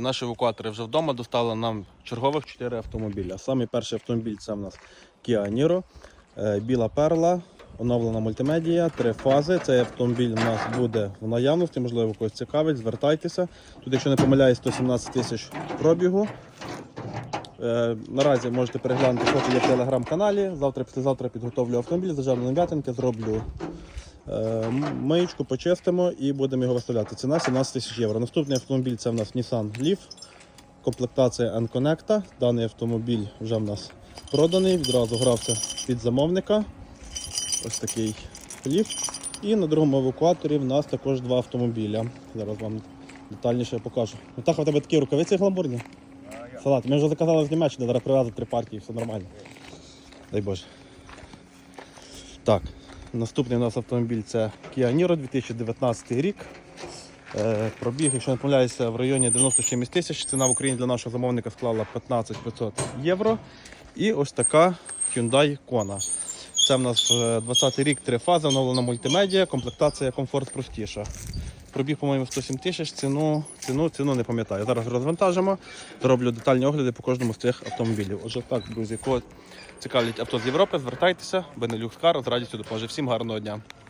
Наші евакуатори вже вдома достали нам чергових 4 автомобіля. Самий перший автомобіль це в нас Kia Niro, е, біла перла, оновлена мультимедія, три фази. Цей автомобіль у нас буде в наявності, можливо, когось цікавить, звертайтеся. Тут, якщо не помиляюсь, 117 тисяч пробігу. Е, Наразі можете переглянути фото є в телеграм-каналі. Завтра, післязавтра підготовлю автомобіль, зажарну на м'ятинки, зроблю е, м- миєчку, почистимо і будемо його виставляти. Ціна 17 тисяч євро. Наступний автомобіль це в нас Nissan Leaf, комплектація N-Connect. Даний автомобіль вже в нас проданий, відразу грався під замовника. Ось такий Leaf. І на другому евакуаторі в нас також два автомобіля. Зараз вам детальніше покажу. Так, у тебе такі рукавиці гламурні? Салат. Ми вже заказали з Німеччини, зараз привезли три партії, все нормально. Дай Боже. Так, наступний у нас автомобіль це Kia Niro 2019 рік. Е, пробіг, якщо не помиляюся, в районі 96 тисяч. Ціна в Україні для нашого замовника склала 15 500 євро. І ось така Hyundai Kona. Це в нас 20-й рік, три фази, оновлена мультимедіа, комплектація комфорт простіша. Пробіг, по-моєму, 107 тисяч, ціну, ціну, ціну не пам'ятаю. Зараз розвантажимо, зроблю детальні огляди по кожному з цих автомобілів. Отже, так, друзі, кого цікавлять авто з Європи, звертайтеся, Бенелюкс Кар з радістю допоможе. Всім гарного дня.